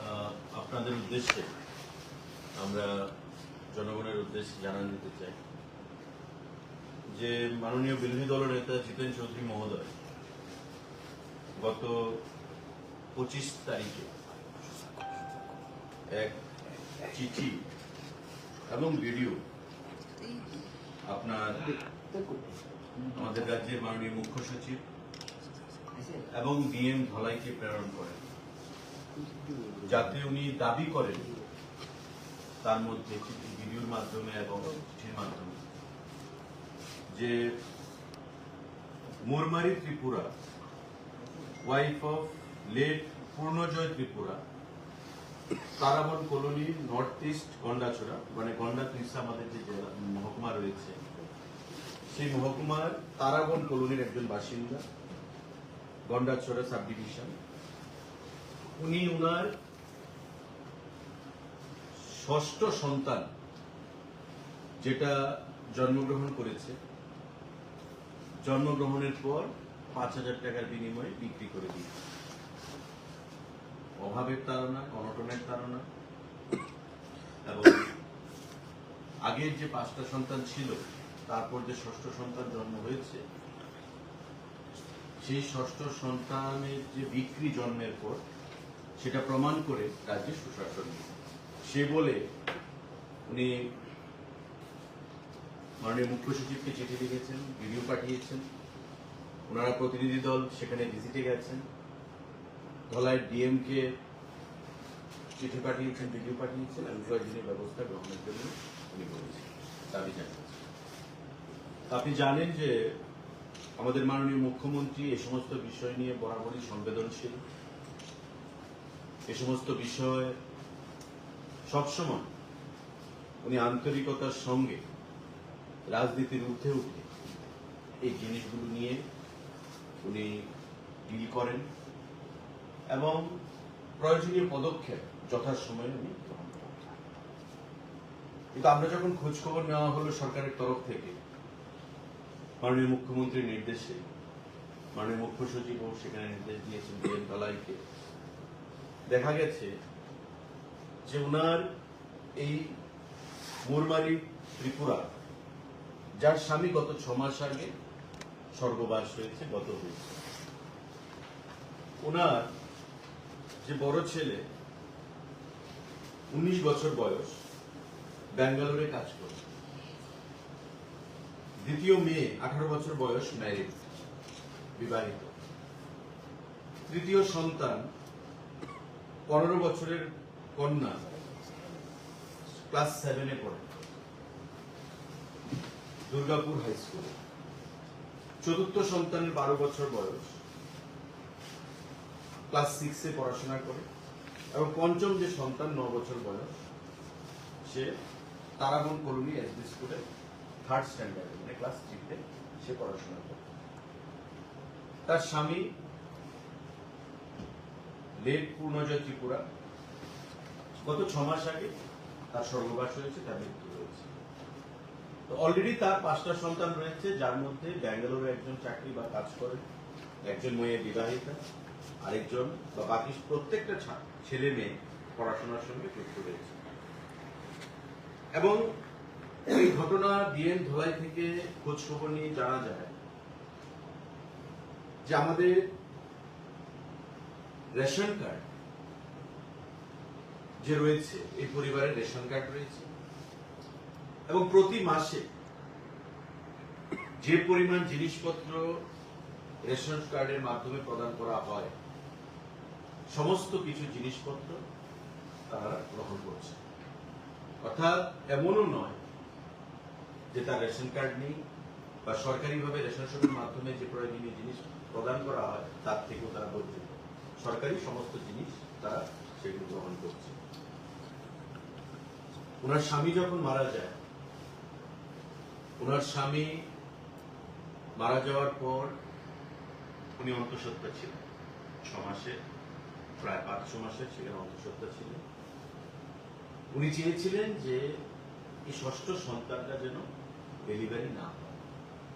আহ, আপনাদের উদ্দেশ্যে আমরা জনগণের উদ্দেশ্যে জানান দিতে চাই যে মাননীয় বিরোধী দল নেতা জিতেন চৌধুরী মহোদয় গত পঁচিশ তারিখে এক চিঠি এবং ভিডিও আপনার আমাদের রাজ্যের মাননীয় মুখ্য সচিব এবং ডিএম ধলাইকে প্রেরণ করেন। যাতে উনি দাবি করেন তার মধ্যে ভিডিওর মাধ্যমে এবং চিঠির মাধ্যমে যে Mormari Tripura wife of late Purnajoy Tripura, Taraban colony north east Gandacherra মানে গন্ডা ত্রিশা আমাদের যে জেলা, মহকুমা রয়েছে। সেই মহকুমার তারাবন কলোনির একজন বাসিন্দা গন্ডাছড়া সাব ডিভিশন উনি উনার ষষ্ঠ সন্তান যেটা জন্মগ্রহণ করেছে। জন্মগ্রহণের পর পাঁচ হাজার টাকার বিনিময়ে বিক্রি করে দিয়েছে। অভাবের তাড়না, অনটনের তাড়না এবং আগের যে পাঁচটা সন্তান ছিল, তারপর যে ষষ্ঠ সন্তান জন্ম হয়েছে, সেই ষষ্ঠ সন্তানের যে বিক্রি জন্মের পর সেটা প্রমাণ করে রাজ্যে সুশাসন। সে বলে, উনি মাননীয় মুখ্য সচিবকে চিঠি লিখেছেন, ভিডিও পাঠিয়েছেন। ওনারা প্রতিনিধি দল, সেখানে ভিজিটে গেছেন। ধলায় ডিএম কে চিঠি পাঠিয়েছেন, ভিডিও পাঠিয়েছেন প্রয়োজনীয় ব্যবস্থা গ্রহণের জন্য উনি বলেছেন, দাবি জানিয়েছেন। আপনি জানেন যে আমাদের মাননীয় মুখ্যমন্ত্রী এ সমস্ত বিষয় নিয়ে বরাবরই সংবেদনশীল। এ সমস্ত বিষয় সবসময় উনি আন্তরিকতার সঙ্গে রাজনীতির ঊর্ধ্বে উঠে এই জিনিসগুলো নিয়ে উনি ডিল করেন এবং প্রয়োজনীয় পদক্ষেপ যথাসময়ে উনি গ্রহণ করেন। কিন্তু আমরা যখন খোঁজখবর নেওয়া হলো সরকারের তরফ থেকে, মাননীয় মুখ্যমন্ত্রীর নির্দেশে, মাননীয় মুখ্য সচিবও সেখানে নির্দেশ দিয়েছেন দলাইকে দেখা গেছে যে ওনার এই মুরমারি ত্রিপুরা, যার স্বামী গত ছ মাস আগে স্বর্গবাস হয়েছে, গত হয়েছে। ওনার যে বড় ছেলে, উনিশ বছর বয়স, ব্যাঙ্গালোরে কাজ করে। দ্বিতীয় মেয়ে, আঠারো বছর বয়স ম্যারিড বিবাহিত। তৃতীয় সন্তান পনেরো বছরের কন্যা ক্লাস সেভেনে পড়ে। দুর্গাপুর হাই স্কুলে চতুর্থ সন্তানের বারো বছর বয়স। ক্লাস সিক্সে পড়াশোনা করে এবং পঞ্চম যে সন্তান ন বছর বয়স, সে তারাবন কলোনি এসবি স্কুলে থার্ড স্ট্যান্ডার্ডে মানে ক্লাস থ্রিতে সে পড়াশোনা করে। তার স্বামী লেট পূর্ণজয় ত্রিপুরা। গত ছ মাস আগে তার স্বর্গবাস হয়েছে, তার মৃত্যু হয়েছে। তো অলরেডি তার পাঁচটা সন্তান রয়েছে, যার মধ্যে ব্যাঙ্গালোরে একজন চাকরি বা কাজ করে, একজন মেয়ে বিবাহিতা, আরেকজন বা বাকি প্রত্যেকটা ছেলে মেয়ে পড়াশোনার সঙ্গে যুক্ত রয়েছে। এবং এই ঘটনা ডিএম ধলাই থেকে খোঁজ খবর নিয়ে জানা যায় যে আমাদের রেশন কার্ড যে রয়েছে, এই পরিবারের রেশন কার্ড রয়েছে। এবং প্রতি মাসে যে পরিমাণ জিনিসপত্র রেশন কার্ডের মাধ্যমে প্রদান করা হয়, সমস্ত কিছু জিনিসপত্র তারা গ্রহণ করছে। অর্থাৎ এমনও নয় যে তার রেশন কার্ড নেই বা সরকারিভাবে রেশন শপের মাধ্যমে যে প্রয়োজনীয় জিনিস প্রদান করা হয়, তার থেকেও তারা বঞ্চিত। সরকারি সমস্ত জিনিস তারা সেগুলো গ্রহণ করছে। ওনার স্বামী যখন মারা যায়, ওনার স্বামী মারা যাওয়ার পর উনি অন্তঃসত্ত্বা ছিলেন। ছ মাসে, প্রায় পাঁচ, ছ মাসে ছিলেন, অন্তঃসত্ত্বা ছিলেন। উনি চেয়েছিলেন যে এই ষষ্ঠ সন্তানটা যেন ডেলিভারি না হয়।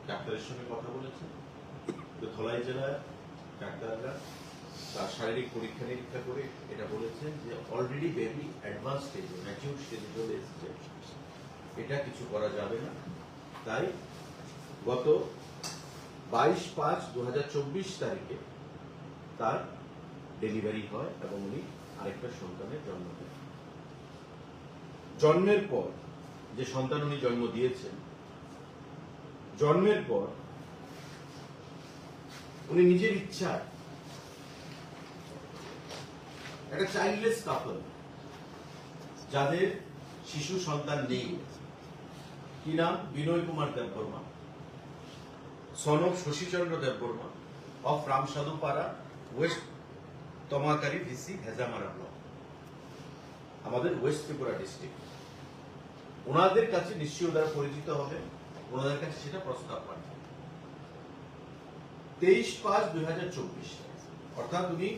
ডাক্তারের সঙ্গে কথা বলেছেন। তো ধলাই জেলার ডাক্তাররা তার শারীরিক পরীক্ষা নিরীক্ষা করে এটা বলেছেন যে অলরেডি বেবি অ্যাডভান্স স্টেজে ম্যাচিউর স্টেজে চলে এসেছে। এটা কিছু করা যাবে না। তাই গত বাইশ পাঁচ দু তারিখে তার ডেলিভারি হয় এবং উনি আরেকটা সন্তানের জন্ম দেন। জন্মের পর যে সন্তান উনি জন্ম দিয়েছেন, জন্মের পর উনি নিজের ইচ্ছায় একটা চাইল্ডলেস কাপল যাদের শিশু সন্তান নেই। কি নাম? Binoy Kumar Debbarma সনব Shashichandra Debbarma of Ramsadhupara west Tamakari VC Hezamara block, আমাদের ওয়েস্ট ত্রিপুরা ডিস্ট্রিক্ট ওনাদের কাছে নিশ্চয়ই ওনারা পরিচিত হবে, ওনাদের কাছে সেটা প্রস্তাব পাঠান তেইশ পাঁচ দুই হাজার চব্বিশ, অর্থাৎ উনি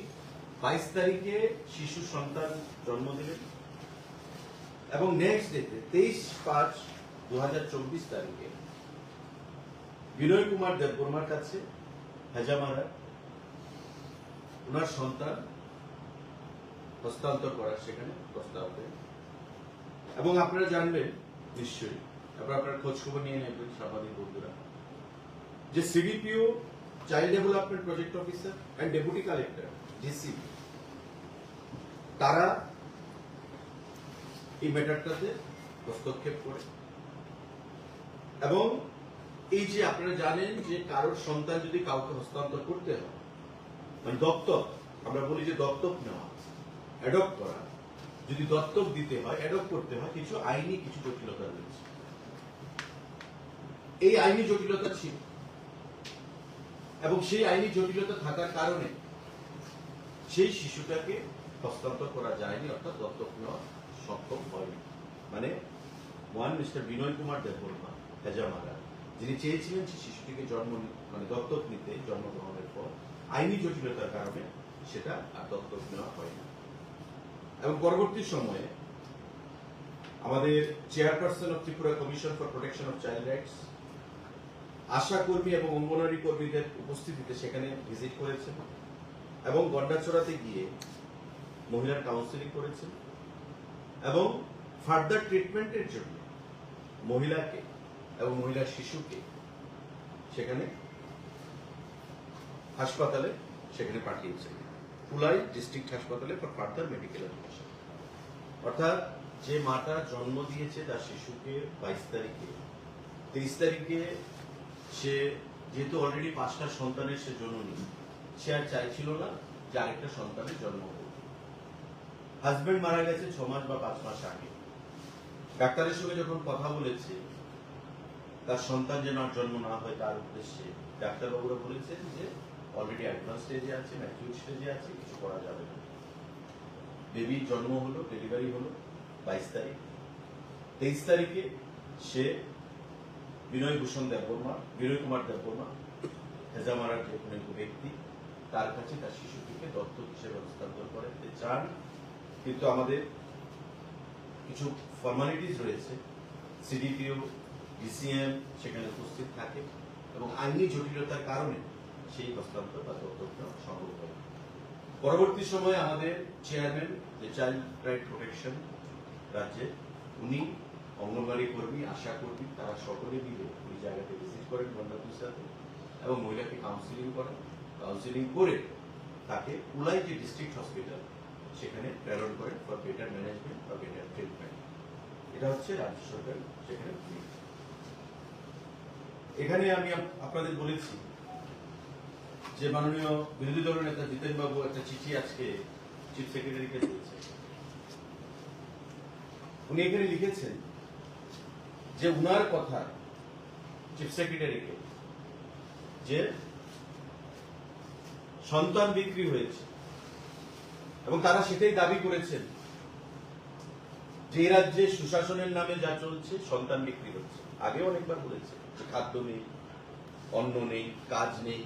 বাইশ তারিখে শিশু সন্তান জন্ম দিলেন এবং নেক্সট ডেতে তেইশ পাঁচ দু তারিখে বিনয় কুমার দেববর্মার কাছে হেজামারা ওনার সন্তান হস্তান্তর করার সেখানে প্রস্তাব দেন এবং আপনারা জানবেন, নিশ্চয়ই, তারপর আপনারা খোঁজ খবর নিয়ে নেবেন, সাংবাদিক বন্ধুরা, যে CDPO child development project officer and deputy collector DCP তারা এই ম্যাটারটাতে হস্তক্ষেপ করে। এবং এই যে আপনারা জানেন যে কারোর সন্তান যদি কাউকে হস্তান্তর করতে হয় মানে দত্তক, আমরা বলি যে দত্তক নেওয়া, অ্যাডপ্ট করা, যদি দত্তক দিতে হয়, অ্যাডপ্ট করতে হয়, কিছু আইনি কিছু জটিলতা রয়েছে। এই আইনি জটিলতা ছিল। এবং সেই আইনি জটিলতা থাকার কারণে সেই শিশুটাকে হস্তান্তর করা যায়নি, অর্থাৎ দত্তক নেওয়া সক্ষম হয়নি। মানে ওয়ান মিস্টার বিনয় কুমার দেববর্মা হেজামারা যিনি চেয়েছিলেন যে শিশুটিকে জন্ম মানে দত্তক নিতে জন্মগ্রহণের পর, আইনি জটিলতার কারণে সেটা আর দত্তক নেওয়া হয়নি। এবং পরবর্তী সময়ে আমাদের chairperson of Tripura commission for protection of child rights ASHA কর্মী এবং অঙ্গনওয়াড়ি কর্মীদের উপস্থিতিতে সেখানে ভিজিট করেছেন এবং গন্ডাচড়াতে গিয়ে মহিলার কাউন্সিলিং করেছেন এবং ফার্দার ট্রিটমেন্টের জন্য মহিলাকে এবং মহিলার শিশুকে সেখানে হাসপাতালে সেখানে পাঠিয়েছেন। কুলাই ডিস্ট্রিক্ট হাসপাতালে ফর ফার্দার মেডিকেল এডুকেশন অর্থাৎ যে মাটা জন্ম দিয়েছে তার শিশুকে বাইশ তারিখে, তেইশ তারিখে সে যেহেতু অলরেডি পাঁচটা সন্তানের সে জন্ম জননী সে আর চাইছিল না যে আরেকটা সন্তানের জন্ম হোক। হাজবেন্ড মারা গেছে ছ মাস বা পাঁচ মাস আগে। ডাক্তারের সঙ্গে যখন কথা বলেছে, তার সন্তান যেন আর জন্ম না হয় তার উদ্দেশ্যে ডাক্তারবাবুরা বলেছেন যে অলরেডি অ্যাডভান্স স্টেজে আছে ম্যাচিউর স্টেজে আছে কিছু করা যাবে না। বেবি জন্ম হলো ডেলিভারি হলো, বাইশ তারিখ। তেইশ তারিখে সে বিনয় ভূষণ দেববর্মা, বিনয় কুমার দেববর্মা হেজামারার যে কোনো ব্যক্তি, তার কাছে তার শিশুটিকে দত্তক হিসেবে হস্তান্তর করতে চান কিন্তু আমাদের কিছু ফর্মালিটিস রয়েছে। সিডিপিও ডিসিএম সেখানে উপস্থিত থাকে এবং আইনি জটিলতার কারণে সেই হস্তান্তর বা দত্তক নেওয়া সম্ভব হয়। পরবর্তী সময়ে আমাদের চেয়ারম্যান যে চাইল্ড রাইট প্রোটেকশন রাজ্যে উনি অঙ্গনবাড়ি কর্মী, আশা কর্মী, তারা সকলে মিলে ওই জায়গাতে ভিজিট করেন গন্ডাপুর সাথে এবং মহিলাকে কাউন্সিলিং করেন। কাউন্সিলিং করে তাকে উলাই যে ডিস্ট্রিক্ট হসপিটাল সেখানে প্রেরণ করেন ফর বেটার ম্যানেজমেন্ট বা বেটার ট্রিটমেন্ট এটা হচ্ছে রাজ্য সরকার সেখানে এখানে আমি আপনাদের বলেছি যে মাননীয় বিরোধী দল নেতা জিতেন বাবু একটা চিঠি আজকে চিফ সেক্রেটারিকে দিয়েছে উনি এখানে লিখেছেন যে উনার কথা চিফ সেক্রেটারিকে যে সন্তান বিক্রি হয়েছে। এবং তারা সেটাই দাবি করেছেন যে রাজ্যে সুশাসনের নামে যা চলছে, সন্তান বিক্রি হচ্ছে। আগে অনেকবার বলেছে যে খাদ্য নেই, অন্ন নেই, কাজ নেই,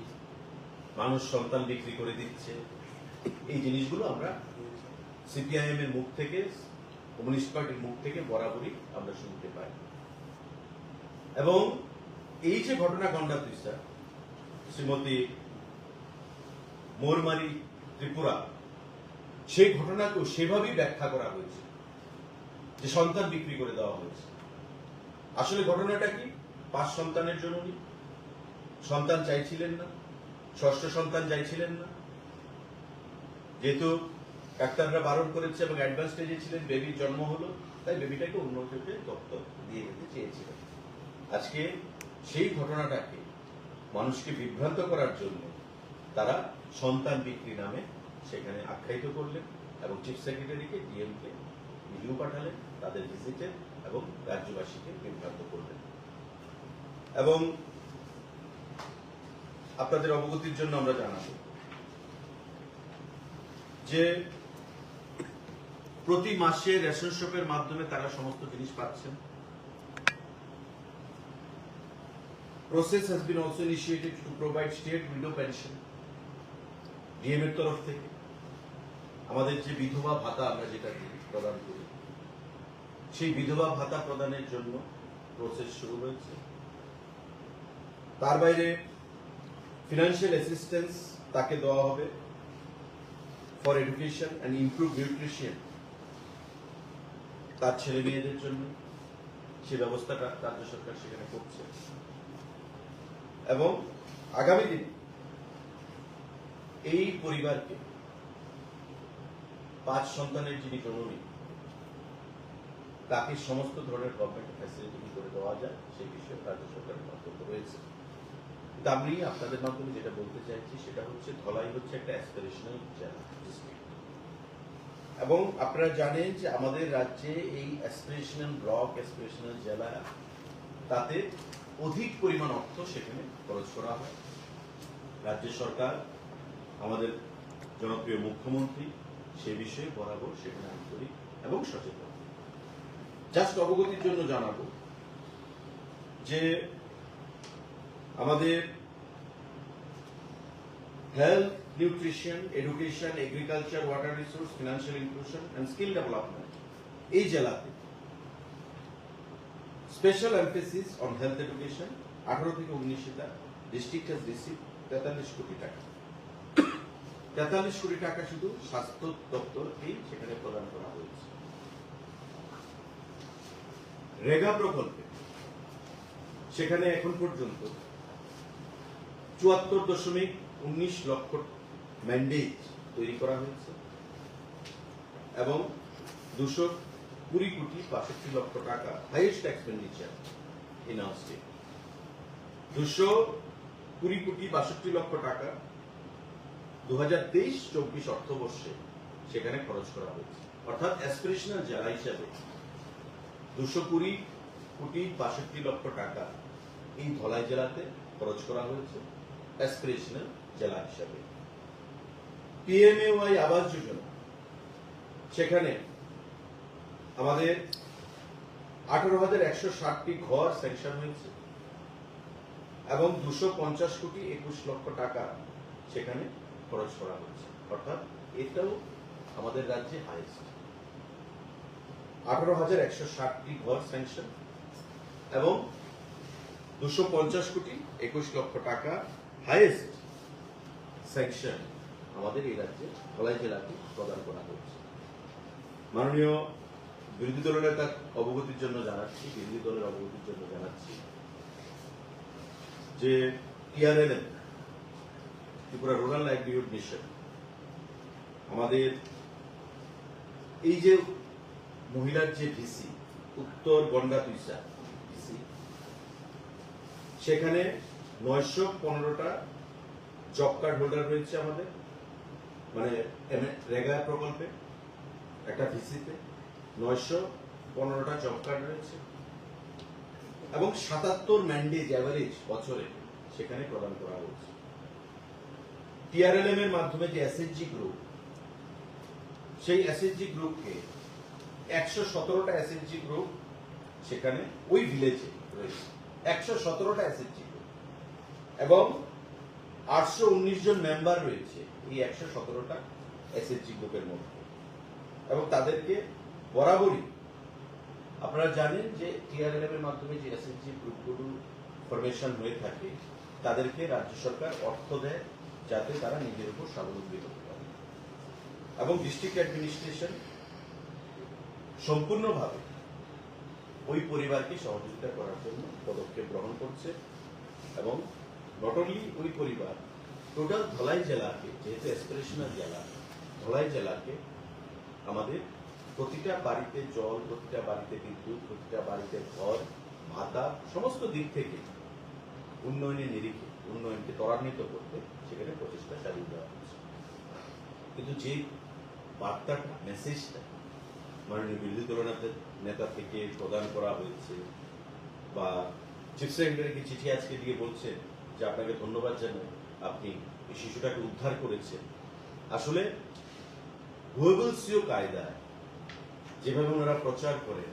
মানুষ সন্তান বিক্রি করে দিচ্ছে। এই জিনিসগুলো আমরা সিপিআইএম এর মুখ থেকে, কমিউনিস্ট পার্টির মুখ থেকে বরাবরই আমরা শুনতে পাই। এবং এই যে ঘটনা গন্ডা শ্রীমতী মোরমারি ত্রিপুরা সেই ঘটনাকেও সেভাবেই ব্যাখ্যা করা হয়েছে। যে সন্তান বিক্রি করে দেওয়া হয়েছে। আসলে ঘটনাটা কি? পাঁচ সন্তানের জননী। সন্তান চাইছিলেন না। ষষ্ঠ সন্তান চাইছিলেন না। যেহেতু ডাক্তাররা বারণ করেছে এবং অ্যাডভান্স স্টেজে ছিলেন বেবির জন্ম হলো, তাই বেবিটাকে অন্য ক্ষেত্রে দত্তক দিয়ে দিতে চেয়েছিলেন আজকে সেই ঘটনাটাকে মানুষকে বিভ্রান্ত করার জন্য তারা সন্তান বিক্রি নামে সেখানে আখ্যায়িত করলেন এবং চিফ সেক্রেটারিকে ডিএমকে ভিডিও পাঠালেন, তাদের ভিজিটে এবং রাজ্যবাসীকে বিভ্রান্ত করলেন। এবং আপনাদের অবগতির জন্য আমরা জানাব যে প্রতি মাসে রেশন শপের মাধ্যমে তারা সমস্ত জিনিস পাচ্ছেন। Process has been also initiated to provide state widow pension DM এর তরফ থেকে। আমাদের যে বিধবা ভাতা আমরা যেটা প্রদান করি, সেই বিধবা ভাতা প্রদানের জন্য প্রসেস শুরু হয়েছে। তার বাইরে ফিনান্সিয়াল অ্যাসিস্ট্যান্স তাকে দেওয়া হবে for education and improve nutrition তার ছেলে মেয়েদের জন্য। সে ব্যবস্থাটা রাজ্য সরকার সেখানে করছে। এবং আগামী দিনে এই পরিবারকে পাঁচ সন্তানের যিনি জননী তাকে সমস্ত ধরনের গভর্নমেন্ট ফ্যাসিলিটি করে দেওয়া যায় সেই বিষয়ে রাজ্য সরকারের বক্তব্য রয়েছে। কিন্তু আমি আপনাদের মাধ্যমে যেটা বলতে চাইছি, সেটা হচ্ছে ধলাই হচ্ছে একটা অ্যাসপিরেশনাল ডিস্ট্রিক্ট এবং আপনারা জানেন যে আমাদের রাজ্যে এই অ্যাসপিরেশনাল ব্লক অ্যাসপিরেশনাল জেলা, তাতে অধিক পরিমাণ অর্থ সেখানে খরচ করা হয়। রাজ্য সরকার, আমাদের জনপ্রিয় মুখ্যমন্ত্রী সে বিষয়ে বরাবর সেখানে আন্তরিক এবং সচেতন। জাস্ট অবগতির জন্য জানাব যে আমাদের health nutrition education agriculture water resource financial inclusion and skill development এই জেলাতে special emphasis on health education আঠারো থেকে উনিশে ডিস্ট্রিক্ট হ্যাজ রিসিভ তেতাল্লিশ কোটি টাকা। তেতাল্লিশ কোটি টাকা শুধু স্বাস্থ্য দপ্তরকেই সেখানে প্রদান করা হয়েছে। রেগা প্রকল্পে সেখানে এখন পর্যন্ত চুয়াত্তর দশমিক উনিশ লক্ষ ম্যান্ডেট তৈরি করা হয়েছে এবং দুশো কুড়ি কোটি বাষট্টি লক্ষ টাকা হাইয়েস্ট এক্সপেন্ডিচার ইন দুশো কুড়ি কোটি বাষট্টি লক্ষ টাকা দু অর্থবর্ষে সেখানে খরচ করা হয়েছে। অর্থাৎ অ্যাসপিরেশনাল জেলা হিসাবে দুশো কুড়ি কোটি বাষট্টি লক্ষ টাকা এই ধলাই জেলাতে খরচ করা হয়েছে অ্যাসপিরেশনাল জেলা হিসাবে। পিএমএওয়াই আবাস যোজনা, সেখানে আমাদের আঠারো হাজার একশো ষাটটি ঘর স্যাংশন হয়েছে এবং দুশো পঞ্চাশ কোটি একুশ লক্ষ টাকা সেখানে খরচ করা হয়েছে অর্থাৎ এটাও আমাদের রাজ্যে হাইয়েস্ট আঠারো হাজার একশো ষাটটি ঘর স্যাংশন এবং দুশো পঞ্চাশ কোটি একুশ লক্ষ টাকা হাইয়েস্ট স্যাংশন আমাদের এই রাজ্যে ধলাই জেলাকে প্রদান করা হয়েছে মাননীয় বিরোধী দলের নেতা অবগতির জন্য জানাচ্ছি, বিরোধী দলের অবগতির জন্য জানাচ্ছি যে TRLM Tripura rural livelihood mission আমাদের এই যে মহিলার যে ভিসি, উত্তর গন্ডা তুইসা ভিসি, সেখানে নয়শো পনেরোটা জব কার্ড হোল্ডার রয়েছে আমাদের। মানে রেগা প্রকল্পে, একটা ভিসিতে নয়শো পনেরোটা জব কার্ড রয়েছে। এবং সাতাত্তর ম্যান্ডেজ অ্যাভারেজ বছরে সেখানে প্রদান করা হচ্ছে টিআরএলএম এর মাধ্যমে যে এসএসজি গ্রুপ সেই এসএসজি গ্রুপকে একশো সতেরোটা এসএসজি গ্রুপ সেখানে ওই ভিলেজে রয়েছে। একশো সতেরোটা এসএসজি গ্রুপ এবং আটশো উনিশ জন মেম্বার রয়েছে এই একশো সতেরোটা এসএসজি গ্রুপের মধ্যে। এবং তাদেরকে বরাবরই আপনারা জানেন যে টিআরএলএম এর মাধ্যমে যে এসএসজি গ্রুপগুলো ফরমেশন হয়ে থাকে, তাদেরকে রাজ্য সরকার অর্থ দেয় যাতে তারা নিজের উপর স্বাবলম্বী হতে পারে। এবং ডিস্ট্রিক্ট অ্যাডমিনিস্ট্রেশন সম্পূর্ণভাবে ওই পরিবারকে সহযোগিতা করার জন্য পদক্ষেপ গ্রহণ করছে এবং নট অনলি ওই পরিবার টোটাল ধলাই জেলাকে, যেহেতু অ্যাসপিরেশনাল জেলা, ধলাই জেলাকে আমাদের প্রতিটা বাড়িতে জল, প্রতিটা বাড়িতে বিদ্যুৎ, প্রতিটা বাড়িতে ঘর, ভাতা, সমস্ত দিক থেকে উন্নয়নের নিরিখে উন্নয়নকে ত্বরান্বিত করতে সেখানে প্রচেষ্টা চালিয়ে দেওয়া হচ্ছে। কিন্তু যে বার্তাটা মেসেজটা মাননীয় বিরোধী দলনেতা নেতা থেকে প্রদান করা হয়েছে বা চিফ সেক্রেটারিকে চিঠি আজকে দিয়ে বলছেন যে আপনাকে ধন্যবাদ জানাই, আপনি এই শিশুটাকে উদ্ধার করেছেন। আসলে হুয়েবলসীয় কায়দায় যেভাবে ওনারা প্রচার করেন,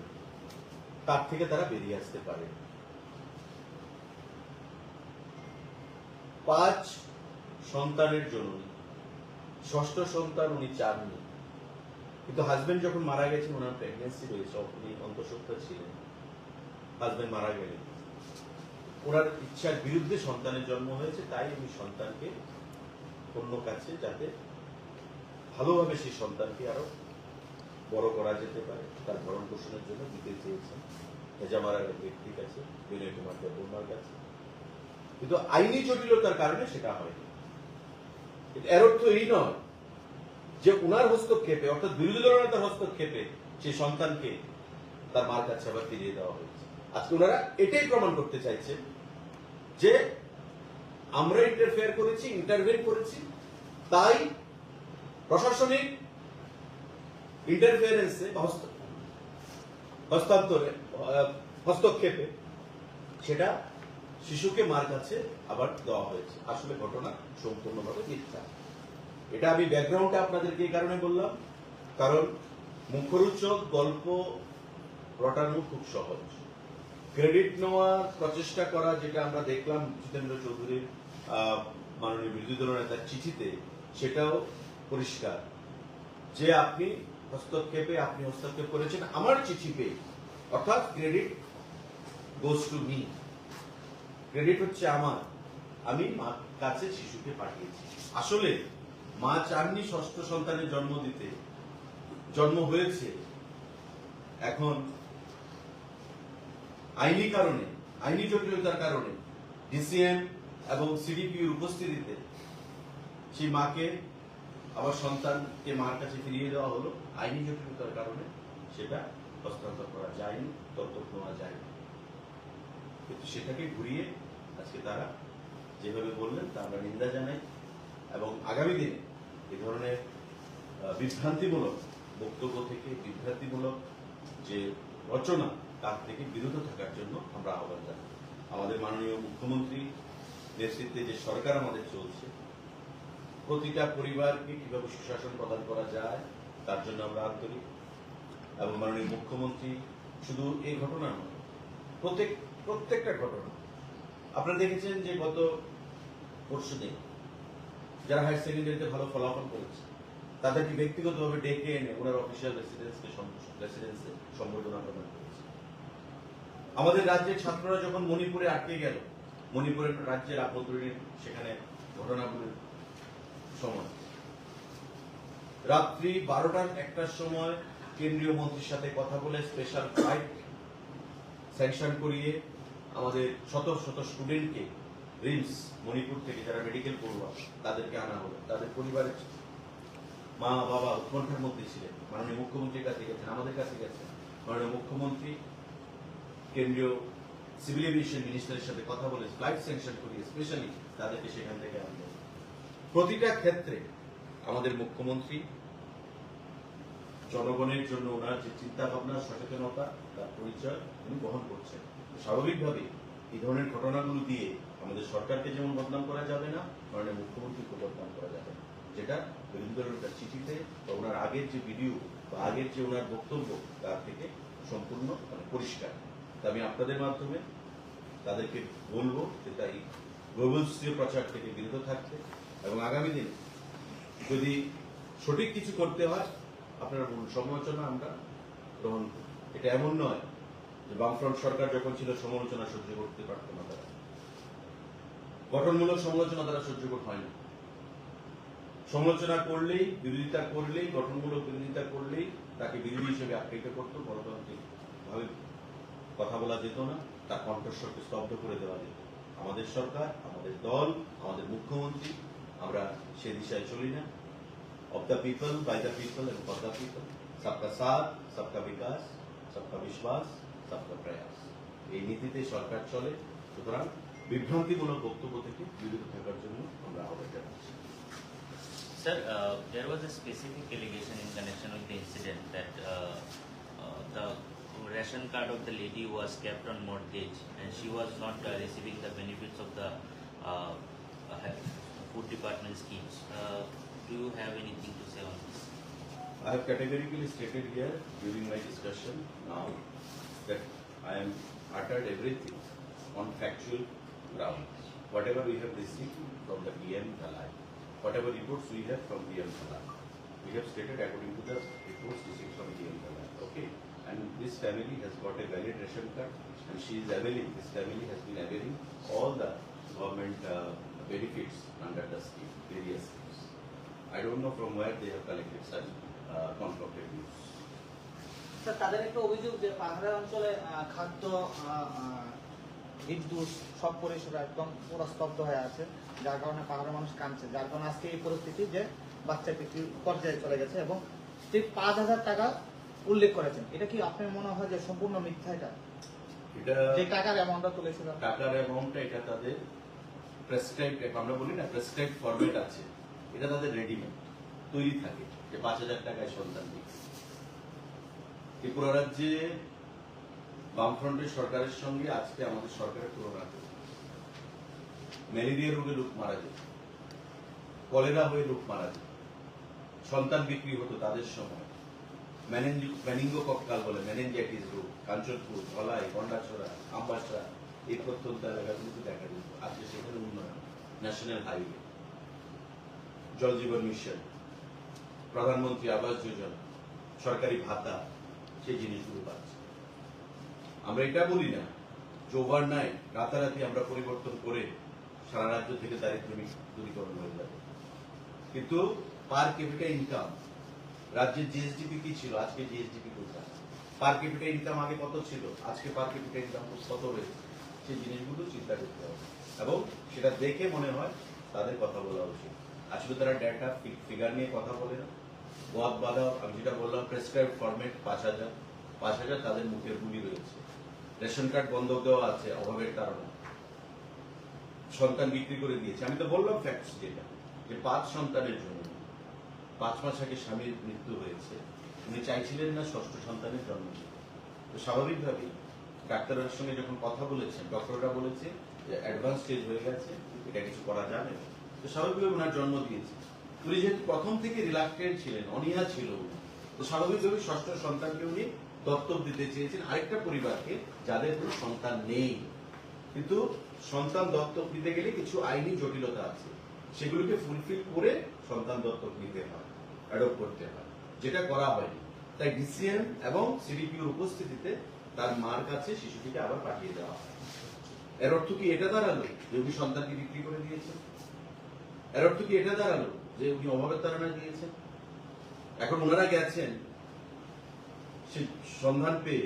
তার থেকে তারা বেরিয়ে আসতে পারে পাঁচ সন্তানের জননী ষষ্ঠ সন্তান উনি চাননি। কিন্তু হাজবেন্ড যখন মারা গেছেন, ওনার প্রেগনেন্সি রয়েছে, উনি অন্তঃসত্ত্বা ছিলেন। হাজবেন্ড মারা গেলেন। ওনার ইচ্ছার বিরুদ্ধে সন্তানের জন্ম হয়েছে, তাই উনি সন্তানকে অন্য কাছে যাতে ভালোভাবে সেই সন্তানকে আরও বড় করা যেতে পারে। তার ভরণ পোষণের জন্য দিতে চেয়েছেন হেজামারার ব্যক্তির কাছে, বিনয় কুমার দেববর্মার কাছে। কিন্তু আইনি জটিলতার কারণে সেটা হয়নি। এর অর্থ এই নয় যে উনার হস্তক্ষেপে, অর্থাৎ বিরোধী দলনেতার হস্তক্ষেপে সেই সন্তানকে তার মার কাছে আবার ফিরিয়ে দেওয়া হয়েছে। আজকে ওনারা এটাই প্রমাণ করতে চাইছেন যে আমরা ইন্টারফেয়ার করেছি ইন্টারভেন করেছি, তাই প্রশাসনিক ইন্টারফেয়ারেন্সে হস্তান্তরে হস্তক্ষেপে সেটা শিশুকে মার কাছে আবার দেওয়া হয়েছে। আসলে ঘটনা সম্পূর্ণভাবে মিথ্যা। এটা আমি ব্যাকগ্রাউন্ডটা আপনাদেরকে এই কারণে বললাম, কারণ মুখরোচক গল্প রটানো খুব সহজ। ক্রেডিট নেওয়ার প্রচেষ্টা করা যেটা আমরা দেখলাম জিতেন্দ্র চৌধুরীর মাননীয় বিরোধী দল নেতার চিঠিতে, সেটাও পরিষ্কার। যে আপনি হস্তক্ষেপে, আপনি হস্তক্ষেপ করেছেন, আমার চিঠি পেয়ে অর্থাৎ credit goes to me. Credit হচ্ছে আমার। আমি মা কাছে শিশুকে পাঠিয়েছি। আসলে মা চাননি ষষ্ঠ সন্তানের জন্ম দিতে। জন্ম হয়েছে। এখন আইনি কারণে, আইনি জটিলতার কারণে ডিসিএম এবং সিডিপির উপস্থিতিতে সেই মাকে আবার সন্তানকে মার কাছে ফিরিয়ে দেওয়া হলো। আইনি জটিলতার কারণে সেটা হস্তান্তর করা যায়নি দত্তক নেওয়া যায়নি। কিন্তু সেটাকে ঘুরিয়ে আজকে তারা যেভাবে বললেন, তা আমরা নিন্দা জানাই এবং আগামী দিনে এ ধরনের বিভ্রান্তিমূলক বক্তব্য থেকে, বিভ্রান্তিমূলক যে রচনা, তার থেকে বিরত থাকার জন্য আমরা আহ্বান জানাই। আমাদের মাননীয় মুখ্যমন্ত্রী নেতৃত্বে যে সরকার আমাদের চলছে, প্রতিটা পরিবারকে কীভাবে সুশাসন প্রদান করা যায়, তার জন্য আমরা আন্তরিক এবং মাননীয় মুখ্যমন্ত্রী শুধু এই ঘটনা নয়, প্রত্যেক প্রত্যেকটা ঘটনা। আপনারা দেখেছেন যে গত পরশু দিন যারা হায়ার সেকেন্ডারিতে ভালো ফলাফল করেছে, তাদেরকে ব্যক্তিগতভাবে ডেকে এনে ওনার অফিসিয়াল রেসিডেন্সকে রেসিডেন্সে সম্বর্ধনা প্রদান করেছে। আমাদের রাজ্যের ছাত্ররা যখন মণিপুরে আটকে গেল, মণিপুরের রাজ্যের আভ্যন্তরীণ সেখানে ঘটনাগুলির সময়। রাত্রি বারোটার একটার সময় কেন্দ্রীয় মন্ত্রীর সাথে কথা বলে স্পেশাল ফ্লাইট স্যাংশন করিয়ে আমাদের শত শত স্টুডেন্টকে রিমস মণিপুর থেকে যারা মেডিকেল পড়ুয়া, তাদেরকে আনা হলো। তাদের পরিবারের মা, বাবা উৎকণ্ঠার মধ্যে ছিলেন। মাননীয় মুখ্যমন্ত্রীর কাছে গেছেন, আমাদের কাছে গেছেন। মাননীয় মুখ্যমন্ত্রী, কেন্দ্রীয় সিভিল এভিয়েশন মিনিস্টারের সাথে কথা বলে ফ্লাইট স্যাংশন করিয়ে স্পেশালি তাদেরকে সেখান থেকে আনলেন প্রতিটা ক্ষেত্রে আমাদের মুখ্যমন্ত্রী জনগণের জন্য ওনার যে চিন্তা ভাবনা সচেতনতা, তার পরিচয় উনি বহন করছেন। স্বাভাবিকভাবে এই ধরনের ঘটনাগুলো দিয়ে আমাদের সরকারকে যেমন বদনাম করা যাবে না, মাননীয় মুখ্যমন্ত্রীকে বদনাম করা যাবে না। যেটা বিরোধী দলের চিঠিতে বা ওনার আগের যে ভিডিও বা আগের যে ওনার বক্তব্য, তার থেকে সম্পূর্ণ মানে পরিষ্কার। তা আমি আপনাদের মাধ্যমে তাদেরকে বলব যে তাই গ্লোবালসীয় প্রচার থেকে বিরত থাকতে এবং আগামী দিনে যদি সঠিক কিছু করতে হয়, আপনারা বলুন, সমালোচনা আমরা গ্রহণ করি। এটা এমন নয় বামফ্রন্ট সরকার যখন ছিল, সমালোচনা সহ্য করতে পারত না তারা। গঠনমূলক সমালোচনা তারা সহ্য করতে হয় না সমালোচনা করলেই, বিরোধিতা করলেই, গঠনমূলক বিরোধিতা করলেই তাকে বিরোধী হিসেবে আখ্যায়িত করতো, গণতান্ত্রিক ভাবে কথা বলা যেত না, তার কণ্ঠস্বরকে স্তব্ধ করে দেওয়া যেত। আমাদের সরকার, আমাদের দল, আমাদের মুখ্যমন্ত্রী, আমরা সে দিশায় চলি না। Of the people by the people এবং ফর দ্য পিপল সবকা সাথ, সবকা বিকাশ, সবকা বিশ্বাস। সবকা প্রয়াস এই নীতিতে সরকার চলে সুতরাং বিভ্রান্তিমূলক বক্তব্য থেকে বিরত থাকার জন্য আমরা আহ্বান জানাচ্ছি Sir, uh, there was a specific allegation in connection with the incident that uh, uh, the ration card of the lady was kept on mortgage and she was not uh, receiving the benefits of the uh, uh, food department schemes. Uh, do you have anything to say on this? I have categorically stated here during my discussion now that I am uttered everything on factual ground. Whatever we have received from the PM Dalai, whatever reports we have from PM Dalai, we have stated according to the reports received from PM Dalai. Okay, and this family has got a valid ration card, and she is availing. This family has been availing all the government uh, benefits under the scheme, various schemes. I don't know from where they have collected such uh, concocted news. Sir তাদের একটা অভিযোগ যে পাহাড়ি অঞ্চলে খাদ্য বিদ্যুৎ সব পরিষেবা একদম পুরো স্তব্ধ হয়ে আছে যার কারণে পাহাড়ের মানুষ কাঁদছে। যার কারণে আজকে এই পরিস্থিতি যে বাচ্চা বিক্রির পর্যায়ে চলে গেছে এবং ঠিক পাঁচ হাজার টাকা উল্লেখ করেছেন। এটা কি আপনার মনে হয় যে সম্পূর্ণ মিথ্যা এটা? এটা যে টাকার অ্যামাউন্টটা তুলেছিল। টাকার অ্যামাউন্টটা এটা তাদের প্রেসক্রাইব আমরা বলি না প্রেসক্রাইব ফরম্যাট আছে। এটা তাদের রেডিমেড তৈরি থাকে যে পাঁচ হাজার টাকায় সন্তান দিচ্ছে। ত্রিপুরা রাজ্যে বামফ্রন্টের সরকারের সঙ্গে আজকে আমাদের সরকারের তুলনা ম্যালেরিয়া রোগে লোক মারা যেত কলেরা হয়ে লোক মারা যেত সন্তান বিক্রি হতো তাদের সময়। ম্যানিঙ্গো কক্কাল বলে, ম্যানেঞ্জাইটিস রোগ কাঞ্চনপুর ধলাই গন্ডাছড়া আমবাসা, এই প্রত্যন্ত এলাকাগুলোতে দেখা যেত। আজকে সেখানে উন্নয়ন, ন্যাশনাল হাইওয়ে। জল জীবন মিশন, প্রধানমন্ত্রী আবাস যোজনা, সরকারি ভাতা সেই জিনিসগুলো পাচ্ছে। আমরা এটা বলি না যে ওভারনাইট রাতারাতি আমরা পরিবর্তন করে সারা রাজ্য থেকে দারিদ্র দূরীকরণ হয়ে যাবে। কিন্তু পার ক্যাপিটা ইনকাম রাজ্যের জিএসডিপি কি ছিল? আজকে জিএসডিপি কোথায়? পার ক্যাপিটা ইনকাম আগে কত ছিল? আজকে পার ক্যাপিটা ইনকাম কত হয়েছে? সেই জিনিসগুলো চিন্তা করতে হবে। এবং সেটা দেখে মনে হয় তাদের কথা বলা উচিত। আসলে তারা ডেটা ফিগার নিয়ে কথা বলে না। বাধা আমি যেটা বললাম প্রেসক্রাইব পাঁচ হাজার। পাঁচ হাজার তাদের মুখের গুলি রয়েছে। রেশন কার্ড বন্ধ দেওয়া আছে, অভাবের কারণে। সন্তান বিক্রি করে দিয়েছে। আমি তো বললাম ফ্যাক্টস যেটা, যে পাঁচ সন্তানের জন্য। পাঁচ মাস আগে স্বামীর মৃত্যু হয়েছে। উনি চাইছিলেন না ষষ্ঠ সন্তানের জন্ম তো স্বাভাবিকভাবেই ডাক্তারের সঙ্গে যখন কথা বলেছেন, ডক্টররা বলেছে যে অ্যাডভান্স স্টেজ হয়ে গেছে, এটা কিছু করা যাবে। তো স্বাভাবিকভাবে ওনার জন্ম দিয়েছে। উনি যেহেতু প্রথম থেকে রিলাক্টেন্ট ছিলেন, অনীহা ছিল তো স্বাভাবিকভাবে ষষ্ঠ সন্তানকে উনি দত্তক দিতে চেয়েছেন আরেকটা পরিবারকে, যাদের কোনো সন্তান নেই। কিন্তু সন্তান দত্তক দিতে গেলে কিছু আইনি জটিলতা আছে, সেগুলোকে ফুলফিল করে সন্তান দত্তক নিতে হয় অ্যাডপ্ট করতে হয়, যেটা করা হয়নি। তাই ডিসিএম এবং সিডিপিওর উপস্থিতিতে তার মার কাছে শিশুটিকে আবার পাঠিয়ে দেওয়া হয়। এর অর্থ কি এটা দাঁড়াল যে উনি সন্তানকে বিক্রি করে দিয়েছেন? এর অর্থ কি এটা দাঁড়াল যে উনি অভাবের তাড়না দিয়েছেন। এখন ওনারা গেছেন, সে সন্ধান পেয়ে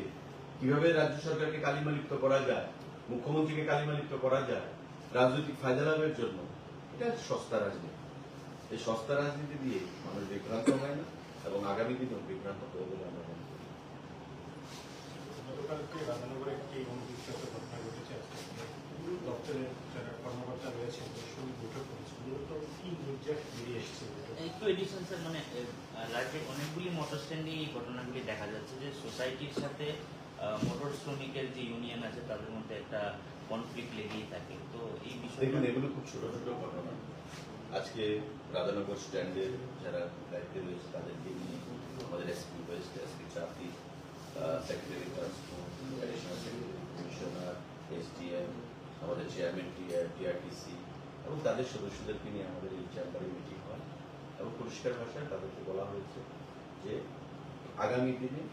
কীভাবে রাজ্য সরকারকে কালিমালিপ্ত করা যায়, মুখ্যমন্ত্রীকে কালিমালিপ্ত করা যায়, রাজনৈতিক ফায়দা লাভের জন্য, এটা সস্তা রাজনীতি। এই সস্তা রাজনীতি দিয়ে মানুষ বিভ্রান্ত হয় না এবং আগামী দিনেও বিভ্রান্ত হবে বলে আমরা মনে করি। গতকালকে রাধানগরে একটি আজকে দপ্তরের যারা কর্মকর্তা রয়েছেন তাদের সঙ্গে বৈঠক করেছে মূলত কি নির্যাস বেরিয়ে এসছে বৈঠক? একটু এডিশন স্যার মানে রাজ্যে অনেকগুলি মোটর স্ট্যান্ডে এই ঘটনাগুলি দেখা যাচ্ছে যে সোসাইটির সাথে মোটর শ্রমিকের যে ইউনিয়ন আছে তাদের মধ্যে একটা কনফ্লিক্ট লেগেই থাকে। তো এই বিষয়ে দেখুন এগুলো খুব ছোট ছোট ঘটনা। আজকে রাধানগর স্ট্যান্ডের যারা দায়িত্বে রয়েছে তাদেরকে নিয়ে আমাদের SP west SP secretary transport additional secretary commissioner SDM আমাদের চেয়ারম্যান টিআরটিসি এবং তাদের সদস্যদেরকে নিয়ে আমাদের এই চেম্বারে মিটিং হয়। এবং পরিষ্কার ভাষায় তাদেরকে বলা হয়েছে যে, আগামী দিনে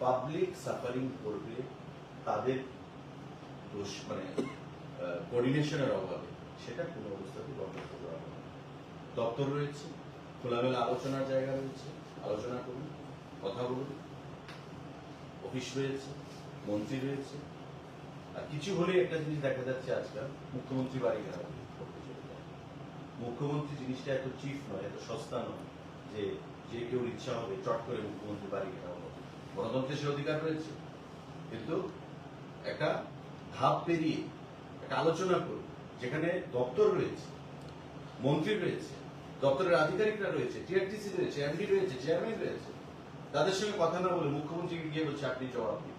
পাবলিক সাফারিং করবে তাদের দোষ মানে কোঅর্ডিনেশনের অভাবে। সেটা কোনো অবস্থাতেই বন্ধ করা হবে। দপ্তর রয়েছে, খোলামেলা আলোচনার জায়গা রয়েছে। আলোচনা করুন, কথা বলুন। অফিস রয়েছে, মন্ত্রী রয়েছে কিছু হলে একটা জিনিস দেখা যাচ্ছে আজকাল, মুখ্যমন্ত্রী বাড়ি করতে মুখ্যমন্ত্রী জিনিসটা এত চিপ নয়, এত সস্তা নয়, যে যে কেউ ইচ্ছা হবে, চট করে মুখ্যমন্ত্রী বাড়ি হবে গণতন্ত্রের সে অধিকার রয়েছে। কিন্তু একটা ধাপ পেরিয়ে, একটা আলোচনা করুন যেখানে দপ্তর রয়েছে, মন্ত্রী রয়েছে, দপ্তরের আধিকারিকরা রয়েছে, টিআরটিসি রয়েছে, এমডি রয়েছে, চেয়ারম্যান রয়েছে, তাদের সঙ্গে কথা না বলে মুখ্যমন্ত্রীকে গিয়ে বলছে, আপনি জবাব দিন।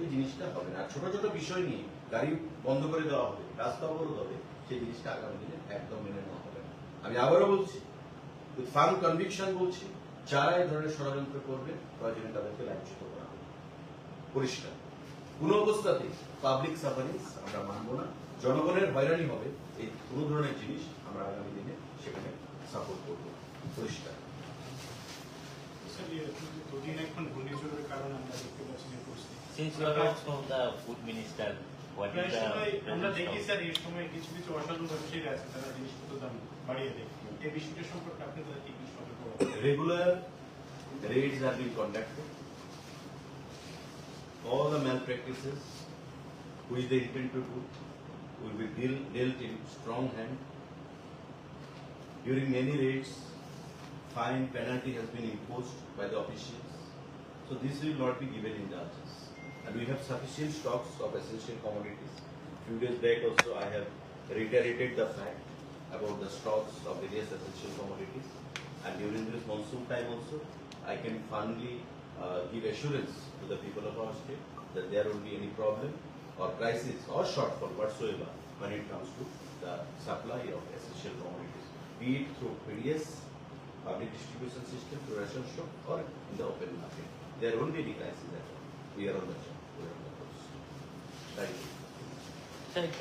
এই জিনিসটা হবে না। ছোট ছোট বিষয় নিয়ে গাড়ি বন্ধ করে দেওয়া হবে রাস্তা অবরোধ হবে, সেই জিনিসটা আগামী দিনে একদম মেনে নেওয়া হবে না। আমি আবারও বলছি উইথ ফার্ম কনভিকশন বলছি, যারা এই ধরনের ষড়যন্ত্র করবে, প্রয়োজনে তাদেরকে লাঞ্ছিত করা হবে। পরিষ্কার। কোন অবস্থাতেই পাবলিক সাফারিংস আমরা মানব না, জনগণের হয়রানি হবে, এই কোনো ধরনের জিনিস আমরা আগামী দিনে সেখানে সাপোর্ট করব। পরিষ্কার। দুদিন এখন ঘূর্ণিঝড়ের কারণে আমরা দেখতে পাচ্ছি যে পরিস্থিতি Since you are also the food minister, what is প্রায় the সময় আমরা present দেখি stock? স্যার এই সময় কিছু কিছু অসাধু ব্যবসায়ী আছে তারা জিনিসপত্র দাম বাড়িয়ে দেয় এই বিষয়টা সম্পর্কে আপনি তাদেরকে কি সতর্ক করবেন? regular raids are being conducted. All the malpractices which they intend to do will be deal, dealt in strong hand. During many raids, fine penalty has been imposed by the officials. So this will not be given in indulgence. And we have sufficient stocks of essential commodities. Few days back also I have reiterated the fact about the stocks of various essential commodities. And during this monsoon time also, I can finally uh, give assurance to the people of our state that there won't be any problem or crisis or shortfall whatsoever when it comes to the supply of essential commodities, be it through PDS, public distribution system, through ration shop or in the open market. There won't be any crisis at all. We are on the. We are on the course. Thank you.